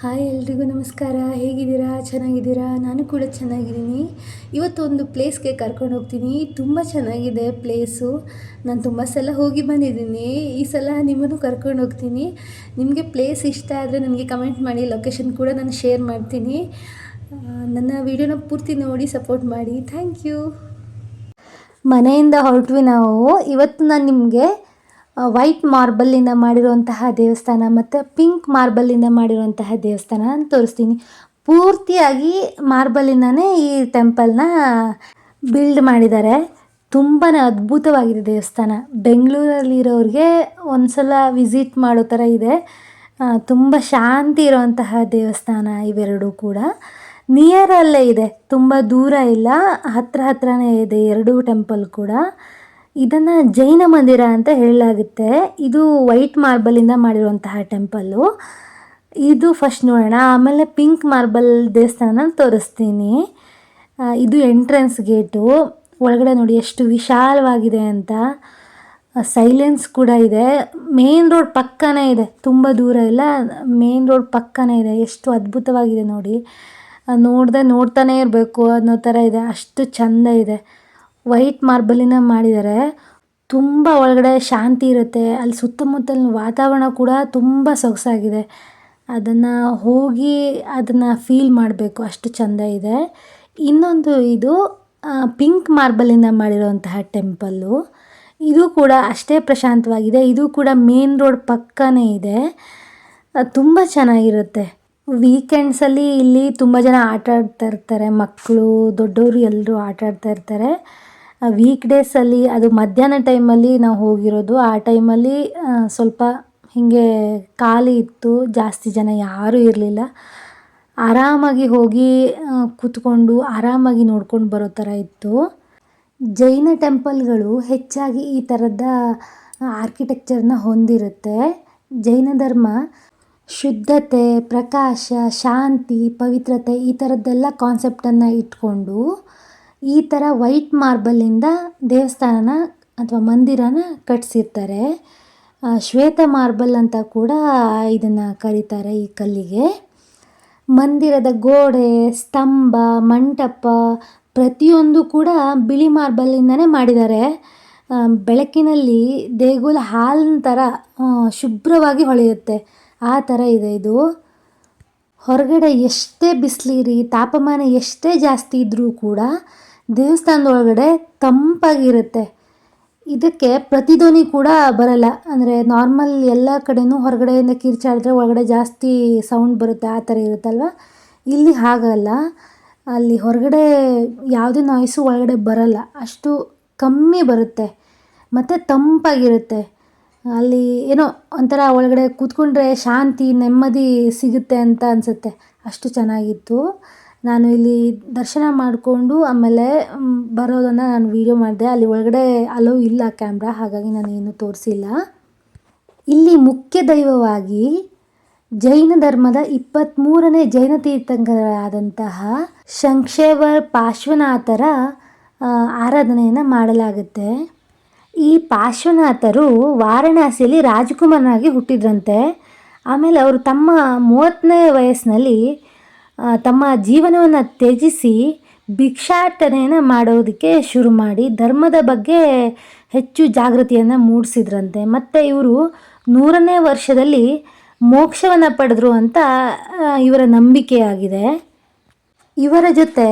Hi ಎಲ್ರಿಗೂ ನಮಸ್ಕಾರ. ಹೇಗಿದ್ದೀರಾ? ಚೆನ್ನಾಗಿದ್ದೀರಾ? ನಾನು ಕೂಡ ಚೆನ್ನಾಗಿದ್ದೀನಿ. ಇವತ್ತೊಂದು ಪ್ಲೇಸ್ಗೆ ಕರ್ಕೊಂಡು ಹೋಗ್ತೀನಿ. ತುಂಬ ಚೆನ್ನಾಗಿದೆ ಪ್ಲೇಸು ನಾನು ತುಂಬ ಸಲ ಹೋಗಿ ಬಂದಿದ್ದೀನಿ. ಈ ಸಲ ನಿಮ್ಮನ್ನು ಕರ್ಕೊಂಡು ಹೋಗ್ತೀನಿ. ನಿಮಗೆ ಪ್ಲೇಸ್ ಇಷ್ಟ ಆದರೆ ನನಗೆ ಕಮೆಂಟ್ ಮಾಡಿ ಲೊಕೇಶನ್ ಕೂಡ ನಾನು ಶೇರ್ ಮಾಡ್ತೀನಿ. ನನ್ನ ವಿಡಿಯೋನ ಪೂರ್ತಿ ನೋಡಿ ಸಪೋರ್ಟ್ ಮಾಡಿ. ಥ್ಯಾಂಕ್ ಯು ಮನೆಯಿಂದ ಹೊರಟ್ವಿ ನಾವು. ಇವತ್ತು ನಾನು ನಿಮಗೆ ವೈಟ್ ಮಾರ್ಬಲ್ಲಿಂದ ಮಾಡಿರುವಂತಹ ದೇವಸ್ಥಾನ ಮತ್ತು ಪಿಂಕ್ ಮಾರ್ಬಲ್ಲಿಂದ ಮಾಡಿರುವಂತಹ ದೇವಸ್ಥಾನ ತೋರಿಸ್ತೀನಿ. ಪೂರ್ತಿಯಾಗಿ ಮಾರ್ಬಲಿಂದನೇ ಈ ಟೆಂಪಲ್ನ ಬಿಲ್ಡ್ ಮಾಡಿದ್ದಾರೆ. ತುಂಬಾ ಅದ್ಭುತವಾಗಿದೆ ದೇವಸ್ಥಾನ. ಬೆಂಗಳೂರಲ್ಲಿರೋರಿಗೆ ಒಂದು ಸಲ ವಿಸಿಟ್ ಮಾಡೋ ಥರ ಇದೆ. ತುಂಬ ಶಾಂತಿ ಇರುವಂತಹ ದೇವಸ್ಥಾನ ಇವೆರಡೂ ಕೂಡ. ನಿಯರಲ್ಲೇ ಇದೆ. ತುಂಬ ದೂರ ಇಲ್ಲ. ಹತ್ರ ಹತ್ರನೇ ಇದೆ ಎರಡೂ ಟೆಂಪಲ್ ಕೂಡ. ಇದನ್ನು ಜೈನ ಮಂದಿರ ಅಂತ ಹೇಳಲಾಗುತ್ತೆ. ಇದು ವೈಟ್ ಮಾರ್ಬಲಿಂದ ಮಾಡಿರುವಂತಹ ಟೆಂಪಲ್ಲು ಇದು ಫಸ್ಟ್ ನೋಡೋಣ. ಆಮೇಲೆ ಪಿಂಕ್ ಮಾರ್ಬಲ್ ದೇವಸ್ಥಾನ ತೋರಿಸ್ತೀನಿ. ಇದು ಎಂಟ್ರೆನ್ಸ್ ಗೇಟು. ಒಳಗಡೆ ನೋಡಿ ಎಷ್ಟು ವಿಶಾಲವಾಗಿದೆ ಅಂತ. ಸೈಲೆನ್ಸ್ ಕೂಡ ಇದೆ. ಮೇನ್ ರೋಡ್ ಪಕ್ಕನೇ ಇದೆ. ತುಂಬ ದೂರ ಇಲ್ಲ. ಮೇನ್ ರೋಡ್ ಪಕ್ಕನೇ ಇದೆ. ಎಷ್ಟು ಅದ್ಭುತವಾಗಿದೆ ನೋಡಿ. ನೋಡಿದೆ ನೋಡ್ತಾನೇ ಇರಬೇಕು ಅನ್ನೋ ಥರ ಇದೆ. ಅಷ್ಟು ಚಂದ ಇದೆ. ವೈಟ್ ಮಾರ್ಬಲಿನ ಮಾಡಿದ್ದಾರೆ ತುಂಬ ಒಳಗಡೆ ಶಾಂತಿ ಇರುತ್ತೆ. ಅಲ್ಲಿ ಸುತ್ತಮುತ್ತಲಿನ ವಾತಾವರಣ ಕೂಡ ತುಂಬ ಸೊಗಸಾಗಿದೆ. ಅದನ್ನು ಹೋಗಿ ಅದನ್ನು ಫೀಲ್ ಮಾಡಬೇಕು. ಅಷ್ಟು ಚೆಂದ ಇದೆ. ಇನ್ನೊಂದು ಇದು ಪಿಂಕ್ ಮಾರ್ಬಲಿಂದ ಮಾಡಿರುವಂತಹ ಟೆಂಪಲ್ಲು ಇದು ಕೂಡ ಅಷ್ಟೇ ಪ್ರಶಾಂತವಾಗಿದೆ. ಇದು ಕೂಡ ಮೇನ್ ರೋಡ್ ಪಕ್ಕನೇ ಇದೆ. ತುಂಬ ಚೆನ್ನಾಗಿರುತ್ತೆ. ವೀಕೆಂಡ್ಸಲ್ಲಿ ಇಲ್ಲಿ ತುಂಬ ಜನ ಆಟ ಆಡ್ತಾ ಇರ್ತಾರೆ. ಮಕ್ಕಳು ದೊಡ್ಡವರು ಎಲ್ಲರೂ ಆಟ ಆಡ್ತಾ ಇರ್ತಾರೆ. ವೀಕ್ ಡೇಸಲ್ಲಿ ಅದು ಮಧ್ಯಾಹ್ನ ಟೈಮಲ್ಲಿ ನಾವು ಹೋಗಿರೋದು. ಆ ಟೈಮಲ್ಲಿ ಸ್ವಲ್ಪ ಹೀಗೆ ಖಾಲಿ ಇತ್ತು. ಜಾಸ್ತಿ ಜನ ಯಾರೂ ಇರಲಿಲ್ಲ. ಆರಾಮಾಗಿ ಹೋಗಿ ಕೂತ್ಕೊಂಡು, ಆರಾಮಾಗಿ ನೋಡ್ಕೊಂಡು ಬರೋ ಥರ ಇತ್ತು. ಜೈನ ಟೆಂಪಲ್ಗಳು ಹೆಚ್ಚಾಗಿ ಈ ಥರದ ಆರ್ಕಿಟೆಕ್ಚರ್ನ ಹೊಂದಿರುತ್ತೆ. ಜೈನ ಧರ್ಮ, ಶುದ್ಧತೆ, ಪ್ರಕಾಶ, ಶಾಂತಿ, ಪವಿತ್ರತೆ ಈ ಥರದ್ದೆಲ್ಲ ಕಾನ್ಸೆಪ್ಟನ್ನು ಇಟ್ಕೊಂಡು ಈ ಥರ ವೈಟ್ ಮಾರ್ಬಲಿಂದ ದೇವಸ್ಥಾನನ ಅಥವಾ ಮಂದಿರನ ಕಟ್ಟಿಸಿರ್ತಾರೆ ಶ್ವೇತ ಮಾರ್ಬಲ್ ಅಂತ ಕೂಡ ಇದನ್ನು ಕರೀತಾರೆ ಈ ಕಲ್ಲಿಗೆ. ಮಂದಿರದ ಗೋಡೆ, ಸ್ತಂಭ, ಮಂಟಪ ಪ್ರತಿಯೊಂದು ಕೂಡ ಬಿಳಿ ಮಾರ್ಬಲಿಂದನೇ ಮಾಡಿದ್ದಾರೆ. ಬೆಳಕಿನಲ್ಲಿ ದೇಗುಲ ಹಾಲಿನ ಥರ ಶುಭ್ರವಾಗಿ ಹೊಳೆಯುತ್ತೆ. ಆ ಥರ ಇದೆ ಇದು. ಹೊರಗಡೆ ಎಷ್ಟೇ ಬಿಸಿಲಿರಿ, ತಾಪಮಾನ ಎಷ್ಟೇ ಜಾಸ್ತಿ ಇದ್ದರೂ ಕೂಡ ದೇವಸ್ಥಾನದ ಒಳಗಡೆ ತಂಪಾಗಿರುತ್ತೆ. ಇದಕ್ಕೆ ಪ್ರತಿಧ್ವನಿ ಕೂಡ ಬರಲ್ಲ. ಅಂದರೆ ನಾರ್ಮಲ್ ಎಲ್ಲ ಕಡೆಯೂ ಹೊರಗಡೆಯಿಂದ ಕಿರ್ಚಾಡಿದ್ರೆ ಒಳಗಡೆ ಜಾಸ್ತಿ ಸೌಂಡ್ ಬರುತ್ತೆ, ಆ ಥರ ಇರುತ್ತಲ್ವ ಇಲ್ಲಿ ಹಾಗಲ್ಲ. ಅಲ್ಲಿ ಹೊರಗಡೆ ಯಾವುದೇ ನಾಯ್ಸು ಒಳಗಡೆ ಬರಲ್ಲ. ಅಷ್ಟು ಕಮ್ಮಿ ಬರುತ್ತೆ. ಮತ್ತು ತಂಪಾಗಿರುತ್ತೆ. ಅಲ್ಲಿ ಏನೋ ಒಂಥರ ಒಳಗಡೆ ಕೂತ್ಕೊಂಡ್ರೆ ಶಾಂತಿ, ನೆಮ್ಮದಿ ಸಿಗುತ್ತೆ ಅಂತ ಅನಿಸುತ್ತೆ. ಅಷ್ಟು ಚೆನ್ನಾಗಿತ್ತು. ನಾನು ಇಲ್ಲಿ ದರ್ಶನ ಮಾಡಿಕೊಂಡು ಆಮೇಲೆ ಬರೋದನ್ನು ನಾನು ವೀಡಿಯೋ ಮಾಡಿದೆ. ಅಲ್ಲಿ ಒಳಗಡೆ ಅಲೋ ಇಲ್ಲ ಕ್ಯಾಮ್ರಾ ಹಾಗಾಗಿ ನಾನು ತೋರಿಸಿಲ್ಲ. ಇಲ್ಲಿ ಮುಖ್ಯ ದೈವವಾಗಿ ಜೈನ ಧರ್ಮದ ಇಪ್ಪತ್ತ್ಮೂರನೇ ಜೈನ ತೀರ್ಥಂಕರಾದಂತಹ ಶಂಕ್ಷೇವರ್ ಪಾರ್ಶ್ವನಾಥರ ಆರಾಧನೆಯನ್ನು ಮಾಡಲಾಗುತ್ತೆ. ಈ ಪಾರ್ಶ್ವನಾಥರು ವಾರಣಾಸಿಯಲ್ಲಿ ರಾಜಕುಮಾರನಾಗಿ ಹುಟ್ಟಿದ್ರಂತೆ. ಆಮೇಲೆ ಅವರು ತಮ್ಮ ಮೂವತ್ತನೇ ವಯಸ್ಸಿನಲ್ಲಿ ತಮ್ಮ ಜೀವನವನ್ನು ತ್ಯಜಿಸಿ ಭಿಕ್ಷಾಟನೆಯನ್ನು ಮಾಡೋದಕ್ಕೆ ಶುರು ಮಾಡಿ ಧರ್ಮದ ಬಗ್ಗೆ ಹೆಚ್ಚು ಜಾಗೃತಿಯನ್ನು ಮೂಡಿಸಿದ್ರಂತೆ. ಮತ್ತು ಇವರು ನೂರನೇ ವರ್ಷದಲ್ಲಿ ಮೋಕ್ಷವನ್ನು ಪಡೆದ್ರು ಅಂತ ಇವರ ನಂಬಿಕೆಯಾಗಿದೆ ಇವರ ಜೊತೆ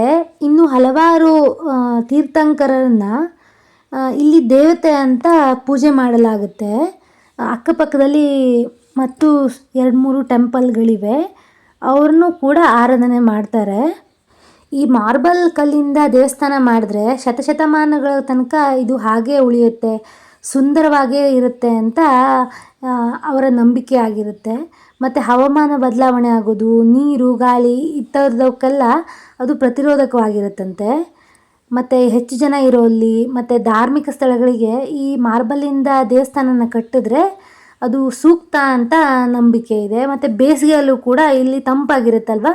ಇನ್ನೂ ಹಲವಾರು ತೀರ್ಥಂಕರರನ್ನ ಇಲ್ಲಿ ದೇವತೆ ಅಂತ ಪೂಜೆ ಮಾಡಲಾಗುತ್ತೆ. ಅಕ್ಕಪಕ್ಕದಲ್ಲಿ ಮತ್ತು ಎರಡು ಮೂರು ಟೆಂಪಲ್ಗಳಿವೆ. ಅವ್ರನ್ನೂ ಕೂಡ ಆರಾಧನೆ ಮಾಡ್ತಾರೆ. ಈ ಮಾರ್ಬಲ್ ಕಲ್ಲಿಂದ ದೇವಸ್ಥಾನ ಮಾಡಿದ್ರೆ ಶತಶತಮಾನಗಳ ತನಕ ಇದು ಹಾಗೇ ಉಳಿಯುತ್ತೆ, ಸುಂದರವಾಗೇ ಇರುತ್ತೆ ಅಂತ ಅವರ ನಂಬಿಕೆ ಆಗಿರುತ್ತೆ. ಮತ್ತು ಹವಾಮಾನ ಬದಲಾವಣೆ ಆಗೋದು, ನೀರು, ಗಾಳಿ ಇಂಥದ್ದಕ್ಕೆಲ್ಲ ಅದು ಪ್ರತಿರೋಧಕವಾಗಿರುತ್ತಂತೆ. ಮತ್ತು ಹೆಚ್ಚು ಜನ ಇರೋಲ್ಲಿ ಮತ್ತು ಧಾರ್ಮಿಕ ಸ್ಥಳಗಳಿಗೆ ಈ ಮಾರ್ಬಲಿಂದ ದೇವಸ್ಥಾನನ ಕಟ್ಟಿದ್ರೆ ಅದು ಸೂಕ್ತ ಅಂತ ನಂಬಿಕೆ ಇದೆ. ಮತ್ತು ಬೇಸಿಗೆಯಲ್ಲೂ ಕೂಡ ಇಲ್ಲಿ ತಂಪಾಗಿರುತ್ತಲ್ವ?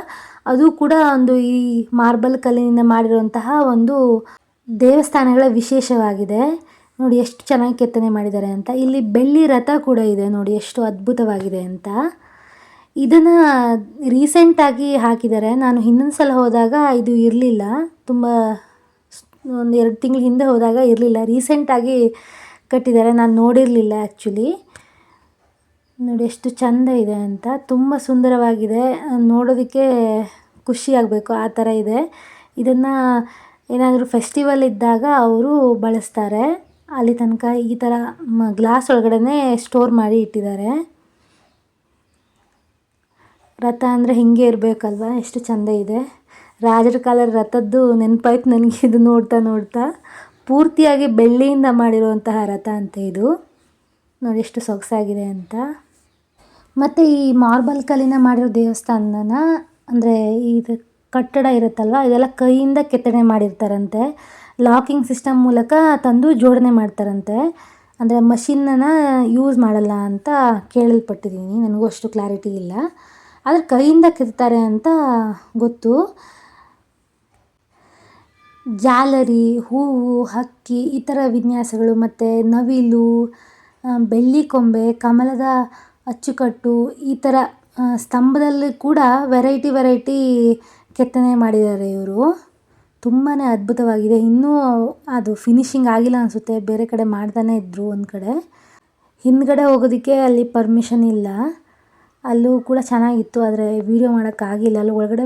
ಅದು ಕೂಡ ಒಂದು ಈ ಮಾರ್ಬಲ್ ಕಲ್ಲಿನಿಂದ ಮಾಡಿರುವಂತಹ ಒಂದು ದೇವಸ್ಥಾನಗಳ ವಿಶೇಷವಾಗಿದೆ. ನೋಡಿ ಎಷ್ಟು ಚೆನ್ನಾಗಿ ಕೆತ್ತನೆ ಮಾಡಿದ್ದಾರೆ ಅಂತ. ಇಲ್ಲಿ ಬೆಳ್ಳಿ ರಥ ಕೂಡ ಇದೆ ನೋಡಿ ಎಷ್ಟು ಅದ್ಭುತವಾಗಿದೆ ಅಂತ. ಇದನ್ನು ರೀಸೆಂಟಾಗಿ ಹಾಕಿದ್ದಾರೆ. ನಾನು ಹಿಂದಿನ ಸಲ ಹೋದಾಗ ಇದು ಇರಲಿಲ್ಲ. ತುಂಬ ಒಂದು ಎರಡು ತಿಂಗಳ ಹಿಂದೆ ಹೋದಾಗ ಇರಲಿಲ್ಲ. ರೀಸೆಂಟಾಗಿ ಕಟ್ಟಿದ್ದಾರೆ. ನಾನು ನೋಡಿರಲಿಲ್ಲ ಆ್ಯಕ್ಚುಲಿ ನೋಡಿ ಎಷ್ಟು ಚಂದ ಇದೆ ಅಂತ. ತುಂಬ ಸುಂದರವಾಗಿದೆ. ನೋಡೋದಕ್ಕೆ ಖುಷಿ ಆಗಬೇಕು. ಆ ಥರ ಇದೆ. ಇದನ್ನು ಏನಾದರೂ ಫೆಸ್ಟಿವಲ್ ಇದ್ದಾಗ ಅವರು ಬಳಸ್ತಾರೆ. ಅಲ್ಲಿ ತನಕ ಈ ಥರ ಗ್ಲಾಸ್ ಒಳಗಡೆ ಸ್ಟೋರ್ ಮಾಡಿ ಇಟ್ಟಿದ್ದಾರೆ. ರಥ ಅಂದರೆ ಹೀಗೆ ಇರಬೇಕಲ್ವ? ಎಷ್ಟು ಚೆಂದ ಇದೆ. ರಾಜರ ಕಾಲದ ರಥದ್ದು ನೆನಪಾಯ್ತು ನನಗೆ ಇದು ನೋಡ್ತಾ ನೋಡ್ತಾ. ಪೂರ್ತಿಯಾಗಿ ಬೆಳ್ಳಿಯಿಂದ ಮಾಡಿರುವಂತಹ ರಥ ಅಂತ ಇದು. ನೋಡಿ ಎಷ್ಟು ಸೊಗಸಾಗಿದೆ ಅಂತ. ಮತ್ತು ಈ ಮಾರ್ಬಲ್ ಕಲ್ಲಿನ ಮಾಡಿರೋ ದೇವಸ್ಥಾನನ, ಅಂದರೆ ಇದು ಕಟ್ಟಡ ಇರುತ್ತಲ್ವ, ಇದೆಲ್ಲ ಕೈಯಿಂದ ಕೆತ್ತನೆ ಮಾಡಿರ್ತಾರಂತೆ. ಲಾಕಿಂಗ್ ಸಿಸ್ಟಮ್ ಮೂಲಕ ತಂದು ಜೋಡಣೆ ಮಾಡ್ತಾರಂತೆ. ಅಂದರೆ ಮಷಿನ್ನನ್ನು ಯೂಸ್ ಮಾಡಲ್ಲ ಅಂತ ಕೇಳಲ್ಪಟ್ಟಿದ್ದೀನಿ, ನನಗೂ ಅಷ್ಟು ಕ್ಲಾರಿಟಿ ಇಲ್ಲ. ಆದರೆ ಕೈಯಿಂದ ಕೆತ್ತಾರೆ ಅಂತ ಗೊತ್ತು. ಜಾಲರಿ ಹೂವು, ಹಕ್ಕಿ ಈ ಥರ ವಿನ್ಯಾಸಗಳು, ಮತ್ತು ನವಿಲು ಬೆಳ್ಳಿ ಕೊಂಬೆ, ಕಮಲದ ಅಚ್ಚುಕಟ್ಟು, ಈ ಥರ ಸ್ತಂಭದಲ್ಲಿ ಕೂಡ ವೆರೈಟಿ ವೆರೈಟಿ ಕೆತ್ತನೆ ಮಾಡಿದ್ದಾರೆ ಇವರು. ತುಂಬಾ ಅದ್ಭುತವಾಗಿದೆ. ಇನ್ನೂ ಅದು ಫಿನಿಶಿಂಗ್ ಆಗಿಲ್ಲ ಅನಿಸುತ್ತೆ. ಬೇರೆ ಕಡೆ ಮಾಡ್ತಾನೆ ಇದ್ದರು ಒಂದು ಕಡೆ. ಹಿಂದ್ಗಡೆ ಹೋಗೋದಕ್ಕೆ ಅಲ್ಲಿ ಪರ್ಮಿಷನ್ ಇಲ್ಲ. ಅಲ್ಲೂ ಕೂಡ ಚೆನ್ನಾಗಿತ್ತು, ಆದರೆ ವೀಡಿಯೋ ಮಾಡೋಕ್ಕಾಗಿಲ್ಲ ಅಲ್ಲಿ ಒಳಗಡೆ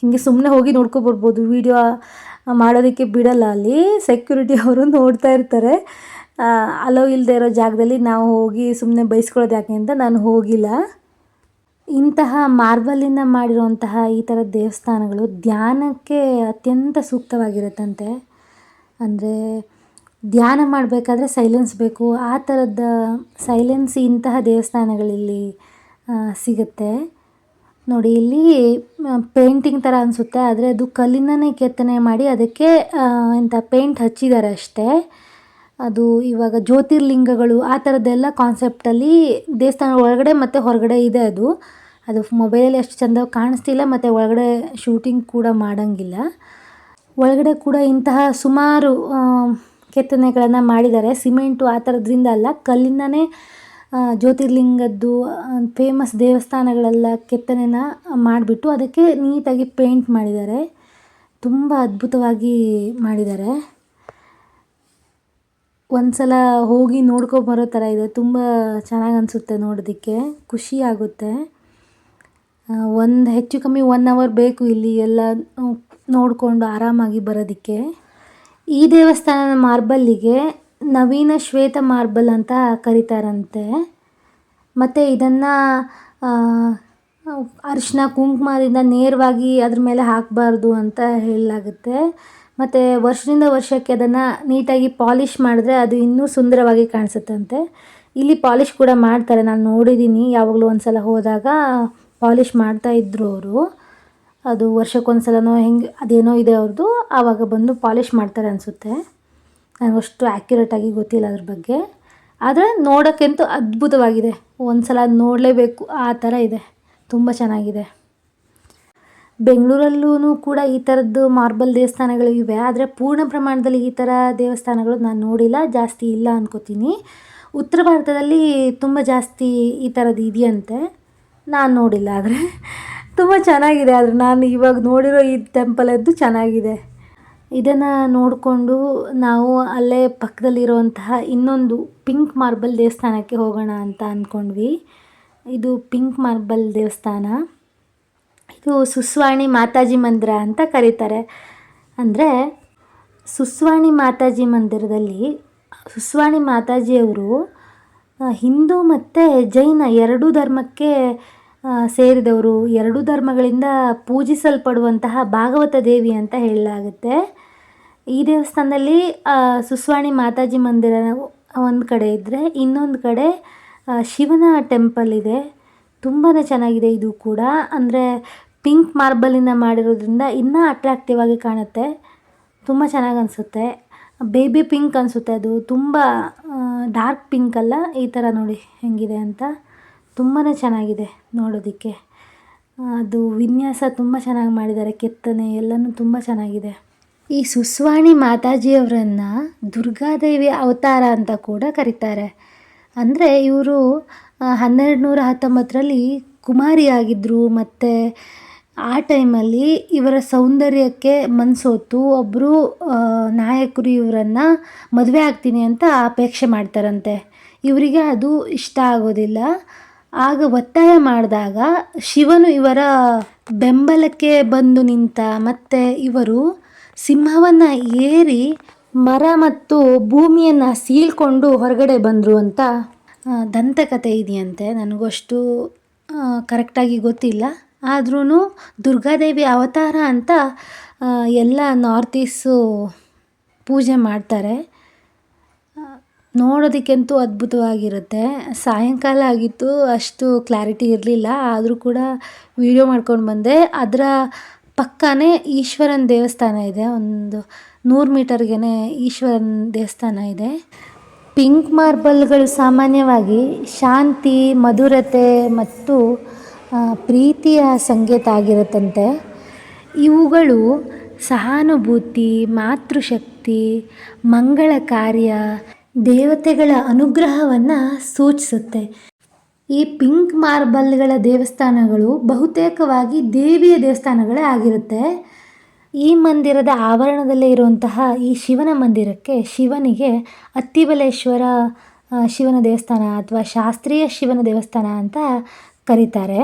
ಹೀಗೆ ಸುಮ್ಮನೆ ಹೋಗಿ ನೋಡ್ಕೊಬರ್ಬೋದು ವೀಡಿಯೋ ಮಾಡೋದಕ್ಕೆ ಬಿಡಲ್ಲ ಅಲ್ಲಿ. ಸೆಕ್ಯೂರಿಟಿ ಅವರು ನೋಡ್ತಾ ಇರ್ತಾರೆ. ಅಲೋ ಇಲ್ಲದೆ ಇರೋ ಜಾಗದಲ್ಲಿ ನಾವು ಹೋಗಿ ಸುಮ್ಮನೆ ಬೈಸ್ಕೊಳ್ಳೋದು ಯಾಕೆ ಅಂತ ನಾನು ಹೋಗಿಲ್ಲ. ಇಂತಹ ಮಾರ್ಬಲಿಂದ ಮಾಡಿರುವಂತಹ ಈ ಥರ ದೇವಸ್ಥಾನಗಳು ಧ್ಯಾನಕ್ಕೆ ಅತ್ಯಂತ ಸೂಕ್ತವಾಗಿರುತ್ತಂತೆ. ಅಂದರೆ ಧ್ಯಾನ ಮಾಡಬೇಕಾದ್ರೆ ಸೈಲೆನ್ಸ್ ಬೇಕು. ಆ ಥರದ ಸೈಲೆನ್ಸ್ ಇಂತಹ ದೇವಸ್ಥಾನಗಳಲ್ಲಿ ಸಿಗುತ್ತೆ. ನೋಡಿ, ಇಲ್ಲಿ ಪೇಂಟಿಂಗ್ ಥರ ಅನಿಸುತ್ತೆ. ಆದರೆ ಅದು ಕಲ್ಲಿಂದನೇ ಕೆತ್ತನೆ ಮಾಡಿ ಅದಕ್ಕೆ ಇಂಥ ಪೇಂಟ್ ಹಚ್ಚಿದ್ದಾರೆ ಅಷ್ಟೇ. ಅದು ಇವಾಗ ಜ್ಯೋತಿರ್ಲಿಂಗಗಳು ಆ ಥರದ್ದೆಲ್ಲ ಕಾನ್ಸೆಪ್ಟಲ್ಲಿ ದೇವಸ್ಥಾನ ಒಳಗಡೆ ಮತ್ತು ಹೊರಗಡೆ ಇದೆ ಅದು. ಅದು ಮೊಬೈಲಲ್ಲಿ ಅಷ್ಟು ಚೆಂದ ಕಾಣಿಸ್ತಿಲ್ಲ, ಮತ್ತು ಒಳಗಡೆ ಶೂಟಿಂಗ್ ಕೂಡ ಮಾಡೋಂಗಿಲ್ಲ. ಒಳಗಡೆ ಕೂಡ ಇಂತಹ ಸುಮಾರು ಕೆತ್ತನೆಗಳನ್ನು ಮಾಡಿದ್ದಾರೆ. ಸಿಮೆಂಟು ಆ ಥರದ್ರಿಂದ ಅಲ್ಲ, ಕಲ್ಲಿಂದನೇ ಜ್ಯೋತಿರ್ಲಿಂಗದ್ದು ಫೇಮಸ್ ದೇವಸ್ಥಾನಗಳೆಲ್ಲ ಕೆತ್ತನೆನ ಮಾಡಿಬಿಟ್ಟು ಅದಕ್ಕೆ ನೀಟಾಗಿ ಪೇಂಟ್ ಮಾಡಿದ್ದಾರೆ. ತುಂಬ ಅದ್ಭುತವಾಗಿ ಮಾಡಿದ್ದಾರೆ. ಒಂದು ಸಲ ಹೋಗಿ ನೋಡ್ಕೊಬರೋ ಥರ ಇದೆ. ತುಂಬ ಚೆನ್ನಾಗಿ ಅನಿಸುತ್ತೆ ನೋಡೋದಕ್ಕೆ. ಖುಷಿ ಆಗುತ್ತೆ. ಒಂದು ಹೆಚ್ಚು ಕಮ್ಮಿ ಒನ್ ಅವರ್ ಬೇಕು ಇಲ್ಲಿ ಎಲ್ಲ ನೋಡಿಕೊಂಡು ಆರಾಮಾಗಿ ಬರೋದಕ್ಕೆ. ಈ ದೇವಸ್ಥಾನದ ಮಾರ್ಬಲ್ಲಿಗೆ ನವೀನ ಶ್ವೇತ ಮಾರ್ಬಲ್ ಅಂತ ಕರೀತಾರಂತೆ. ಮತ್ತು ಇದನ್ನು ಅರಿಶಿನ ಕುಂಕುಮದಿಂದ ನೇರವಾಗಿ ಅದ್ರ ಮೇಲೆ ಹಾಕಬಾರ್ದು ಅಂತ ಹೇಳಲಾಗುತ್ತೆ. ಮತ್ತು ವರ್ಷದಿಂದ ವರ್ಷಕ್ಕೆ ಅದನ್ನು ನೀಟಾಗಿ ಪಾಲಿಷ್ ಮಾಡಿದ್ರೆ ಅದು ಇನ್ನೂ ಸುಂದರವಾಗಿ ಕಾಣಿಸುತ್ತಂತೆ. ಇಲ್ಲಿ ಪಾಲಿಷ್ ಕೂಡ ಮಾಡ್ತಾರೆ. ನಾನು ನೋಡಿದ್ದೀನಿ ಯಾವಾಗಲೂ ಒಂದು ಸಲ ಹೋದಾಗ ಪಾಲಿಷ್ ಮಾಡ್ತಾಯಿದ್ರು ಅವರು. ಅದು ವರ್ಷಕ್ಕೊಂದು ಸಲನೋ ಹೆಂಗೆ, ಅದೇನೋ ಇದೆ ಅವ್ರದ್ದು ಆವಾಗ ಬಂದು ಪಾಲಿಷ್ ಮಾಡ್ತಾರೆ ಅನಿಸುತ್ತೆ. ನನಗಷ್ಟು ಆ್ಯಕ್ಯುರೇಟಾಗಿ ಗೊತ್ತಿಲ್ಲ ಅದ್ರ ಬಗ್ಗೆ. ಆದರೆ ನೋಡೋಕ್ಕಂತೂ ಅದ್ಭುತವಾಗಿದೆ. ಒಂದು ಸಲ ನೋಡಲೇಬೇಕು. ಆ ಥರ ಇದೆ. ತುಂಬ ಚೆನ್ನಾಗಿದೆ. ಬೆಂಗಳೂರಲ್ಲೂ ಕೂಡ ಈ ಥರದ್ದು ಮಾರ್ಬಲ್ ದೇವಸ್ಥಾನಗಳು ಇವೆ. ಆದರೆ ಪೂರ್ಣ ಪ್ರಮಾಣದಲ್ಲಿ ಈ ಥರ ದೇವಸ್ಥಾನಗಳು ನಾನು ನೋಡಿಲ್ಲ, ಜಾಸ್ತಿ ಇಲ್ಲ ಅಂದ್ಕೋತೀನಿ ಉತ್ತರ ಭಾರತದಲ್ಲಿ ತುಂಬ ಜಾಸ್ತಿ ಈ ಥರದ್ದು ಇದೆಯಂತೆ. ನಾನು ನೋಡಿಲ್ಲ ಆದರೆ. ತುಂಬ ಚೆನ್ನಾಗಿದೆ ಆದರೆ ನಾನು ಇವಾಗ ನೋಡಿರೋ ಈ ಟೆಂಪಲದ್ದು ಚೆನ್ನಾಗಿದೆ. ಇದನ್ನು ನೋಡಿಕೊಂಡು ನಾವು ಅಲ್ಲೇ ಪಕ್ಕದಲ್ಲಿರುವಂತಹ ಇನ್ನೊಂದು ಪಿಂಕ್ ಮಾರ್ಬಲ್ ದೇವಸ್ಥಾನಕ್ಕೆ ಹೋಗೋಣ ಅಂತ ಅಂದ್ಕೊಂಡ್ವಿ ಇದು ಪಿಂಕ್ ಮಾರ್ಬಲ್ ದೇವಸ್ಥಾನ. ಇದು ಸುಸ್ವಾಣಿ ಮಾತಾಜಿ ಮಂದಿರ ಅಂತ ಕರೀತಾರೆ. ಅಂದರೆ ಸುಸ್ವಾಣಿ ಮಾತಾಜಿ ಮಂದಿರದಲ್ಲಿ ಸುಸ್ವಾಣಿ ಮಾತಾಜಿಯವರು ಹಿಂದೂ ಮತ್ತು ಜೈನ ಎರಡೂ ಧರ್ಮಕ್ಕೆ ಸೇರಿದವರು. ಎರಡೂ ಧರ್ಮಗಳಿಂದ ಪೂಜಿಸಲ್ಪಡುವಂತಹ ಭಾಗವತ ದೇವಿ ಅಂತ ಹೇಳಲಾಗುತ್ತೆ. ಈ ದೇವಸ್ಥಾನದಲ್ಲಿ ಸುಸ್ವಾಣಿ ಮಾತಾಜಿ ಮಂದಿರ ಒಂದು ಕಡೆ ಇದ್ದರೆ ಇನ್ನೊಂದು ಕಡೆ ಶಿವನ ಟೆಂಪಲ್ ಇದೆ. ತುಂಬಾ ಚೆನ್ನಾಗಿದೆ ಇದು ಕೂಡ. ಅಂದರೆ ಪಿಂಕ್ ಮಾರ್ಬಲಿಂದ ಮಾಡಿರೋದ್ರಿಂದ ಇನ್ನೂ ಅಟ್ರಾಕ್ಟಿವ್ ಆಗಿ ಕಾಣುತ್ತೆ. ತುಂಬ ಚೆನ್ನಾಗಿ ಅನಿಸುತ್ತೆ. ಬೇಬಿ ಪಿಂಕ್ ಅನಿಸುತ್ತೆ ಅದು. ತುಂಬ ಡಾರ್ಕ್ ಪಿಂಕ್ ಅಲ್ಲ? ಈ ಥರ ನೋಡಿ ಹೆಂಗಿದೆ ಅಂತ. ತುಂಬಾ ಚೆನ್ನಾಗಿದೆ ನೋಡೋದಕ್ಕೆ. ಅದು ವಿನ್ಯಾಸ ತುಂಬ ಚೆನ್ನಾಗಿ ಮಾಡಿದ್ದಾರೆ. ಕೆತ್ತನೆ ಎಲ್ಲನೂ ತುಂಬ ಚೆನ್ನಾಗಿದೆ. ಈ ಸುಸ್ವಾಣಿ ಮಾತಾಜಿಯವರನ್ನು ದುರ್ಗಾದೇವಿ ಅವತಾರ ಅಂತ ಕೂಡ ಕರೀತಾರೆ. ಅಂದರೆ ಇವರು ಹನ್ನೆರಡು ನೂರ ಹತ್ತೊಂಬತ್ತರಲ್ಲಿ ಕುಮಾರಿಯಾಗಿದ್ದರು ಮತ್ತು ಆ ಟೈಮಲ್ಲಿ ಇವರ ಸೌಂದರ್ಯಕ್ಕೆ ಮನಸೋತು ಒಬ್ಬರು ನಾಯಕರು ಇವರನ್ನು ಮದುವೆ ಆಗ್ತೀನಿ ಅಂತ ಅಪೇಕ್ಷೆ ಮಾಡ್ತಾರಂತೆ. ಇವರಿಗೆ ಅದು ಇಷ್ಟ ಆಗೋದಿಲ್ಲ. ಆಗ ಒತ್ತಾಯ ಮಾಡಿದಾಗ ಶಿವನು ಇವರ ಬೆಂಬಲಕ್ಕೆ ಬಂದು ನಿಂತ ಮತ್ತು ಇವರು ಸಿಂಹವನ್ನು ಏರಿ ಮರ ಮತ್ತು ಭೂಮಿಯನ್ನು ಸೀಳ್ಕೊಂಡು ಹೊರಗಡೆ ಬಂದರು ಅಂತ ದಂತಕಥೆ ಇದೆಯಂತೆ. ನನಗೂ ಅಷ್ಟು ಕರೆಕ್ಟಾಗಿ ಗೊತ್ತಿಲ್ಲ. ಆದ್ರೂ ದುರ್ಗಾದೇವಿ ಅವತಾರ ಅಂತ ಎಲ್ಲ ನಾರ್ತ್ ಈಸ್ಟು ಪೂಜೆ ಮಾಡ್ತಾರೆ. ನೋಡೋದಕ್ಕೆಂತೂ ಅದ್ಭುತವಾಗಿರುತ್ತೆ. ಸಾಯಂಕಾಲ ಆಗಿತ್ತು, ಅಷ್ಟು ಕ್ಲಾರಿಟಿ ಇರಲಿಲ್ಲ. ಆದರೂ ಕೂಡ ವೀಡಿಯೋ ಮಾಡ್ಕೊಂಡು ಬಂದೆ. ಅದರ ಪಕ್ಕನೇ ಈಶ್ವರನ ದೇವಸ್ಥಾನ ಇದೆ. ಒಂದು ನೂರು ಮೀಟರ್ಗೆ ಈಶ್ವರನ ದೇವಸ್ಥಾನ ಇದೆ. ಪಿಂಕ್ ಮಾರ್ಬಲ್ಗಳು ಸಾಮಾನ್ಯವಾಗಿ ಶಾಂತಿ, ಮಧುರತೆ ಮತ್ತು ಪ್ರೀತಿಯ ಸಂಕೇತ ಆಗಿರುತ್ತಂತೆ. ಇವುಗಳು ಸಹಾನುಭೂತಿ, ಮಾತೃಶಕ್ತಿ ಮಂಗಳ ಕಾರ್ಯ ದೇವತೆಗಳ ಅನುಗ್ರಹವನ್ನು ಸೂಚಿಸುತ್ತೆ. ಈ ಪಿಂಕ್ ಮಾರ್ಬಲ್ಗಳ ದೇವಸ್ಥಾನಗಳು ಬಹುತೇಕವಾಗಿ ದೇವಿಯ ದೇವಸ್ಥಾನಗಳೇ ಆಗಿರುತ್ತೆ. ಈ ಮಂದಿರದ ಆವರಣದಲ್ಲೇ ಇರುವಂತಹ ಈ ಶಿವನ ಮಂದಿರಕ್ಕೆ ಶಿವನಿಗೆ ಅತ್ತಿಬಲೇಶ್ವರ ಶಿವನ ದೇವಸ್ಥಾನ ಅಥವಾ ಶಾಸ್ತ್ರೀಯ ಶಿವನ ದೇವಸ್ಥಾನ ಅಂತ ಕರೀತಾರೆ.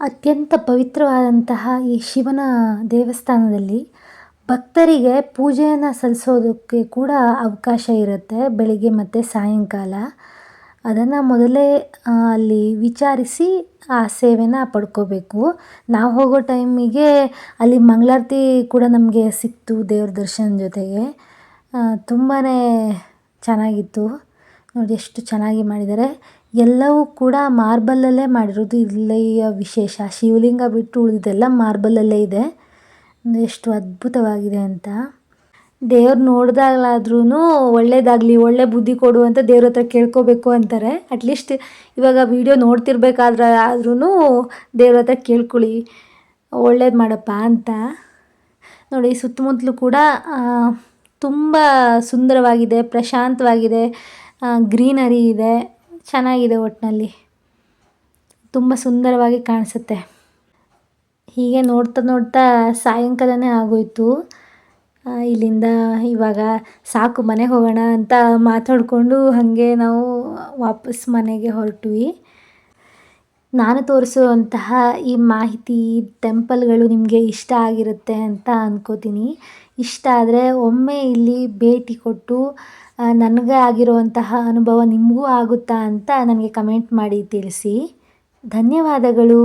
ಅತ್ಯಂತ ಪವಿತ್ರವಾದಂತಹ ಈ ಶಿವನ ದೇವಸ್ಥಾನದಲ್ಲಿ ಭಕ್ತರಿಗೆ ಪೂಜೆಯನ್ನು ಸಲ್ಲಿಸೋದಕ್ಕೆ ಕೂಡ ಅವಕಾಶ ಇರುತ್ತೆ ಬೆಳಿಗ್ಗೆ ಮತ್ತು ಸಾಯಂಕಾಲ. ಅದನ್ನು ಮೊದಲೇ ಅಲ್ಲಿ ವಿಚಾರಿಸಿ ಆ ಸೇವೆನ ಪಡ್ಕೋಬೇಕು. ನಾವು ಹೋಗೋ ಟೈಮಿಗೆ ಅಲ್ಲಿ ಮಂಗಳಾರತಿ ಕೂಡ ನಮಗೆ ಸಿಕ್ತು ದೇವ್ರ ದರ್ಶನ ಜೊತೆಗೆ. ತುಂಬಾ ಚೆನ್ನಾಗಿತ್ತು. ನೋಡಿ ಎಷ್ಟು ಚೆನ್ನಾಗಿ ಮಾಡಿದ್ದಾರೆ. ಎಲ್ಲವೂ ಕೂಡ ಮಾರ್ಬಲಲ್ಲೇ ಮಾಡಿರೋದು. ಇಲ್ಲಿಯ ವಿಶೇಷ ಶಿವಲಿಂಗ ಬಿಟ್ಟು ಉಳಿದಿದ್ದೆಲ್ಲ ಮಾರ್ಬಲಲ್ಲೇ ಇದೆ. ಎಷ್ಟು ಅದ್ಭುತವಾಗಿದೆ ಅಂತ. ದೇವ್ರು ನೋಡ್ದಾಗಲಾದ್ರೂ ಒಳ್ಳೇದಾಗಲಿ, ಒಳ್ಳೆ ಬುದ್ಧಿ ಕೊಡು ಅಂತ ದೇವ್ರ ಹತ್ರ ಕೇಳ್ಕೋಬೇಕು ಅಂತಾರೆ. ಅಟ್ಲೀಸ್ಟ್ ಇವಾಗ ವೀಡಿಯೋ ನೋಡ್ತಿರ್ಬೇಕಾದ್ರೆ ಆದ್ರೂ ದೇವ್ರ ಹತ್ರ ಕೇಳ್ಕೊಳ್ಳಿ, ಒಳ್ಳೇದು ಮಾಡಪ್ಪ ಅಂತ. ನೋಡಿ ಸುತ್ತಮುತ್ತಲೂ ಕೂಡ ತುಂಬ ಸುಂದರವಾಗಿದೆ, ಪ್ರಶಾಂತವಾಗಿದೆ ಗ್ರೀನರಿ ಇದೆ. ಚೆನ್ನಾಗಿದೆ ಒಟ್ಟಿನಲ್ಲಿ ತುಂಬ ಸುಂದರವಾಗಿ ಕಾಣಿಸುತ್ತೆ. ಹೀಗೆ ನೋಡ್ತಾ ನೋಡ್ತಾ ಸಾಯಂಕಾಲನೇ ಆಗೋಯ್ತು. ಇಲ್ಲಿಂದ ಇವಾಗ ಸಾಕು ಮನೆಗೆ ಹೋಗೋಣ ಅಂತ ಮಾತಾಡಿಕೊಂಡು ಹಾಗೆ ನಾವು ವಾಪಸ್ ಮನೆಗೆ ಹೊರಟ್ವಿ. ನಾನು ತೋರಿಸುವಂತಹ ಈ ಮಾಹಿತಿ ಟೆಂಪಲ್ಗಳು ನಿಮಗೆ ಇಷ್ಟ ಆಗಿರುತ್ತೆ ಅಂತ ಅಂದ್ಕೋತೀನಿ ಇಷ್ಟ ಆದರೆ ಒಮ್ಮೆ ಇಲ್ಲಿ ಭೇಟಿ ಕೊಟ್ಟು ನನಗೆ ಆಗಿರುವಂತಹ ಅನುಭವ ನಿಮಗೂ ಆಗುತ್ತಾ ಅಂತ ನನಗೆ ಕಮೆಂಟ್ ಮಾಡಿ ತಿಳಿಸಿ. ಧನ್ಯವಾದಗಳು.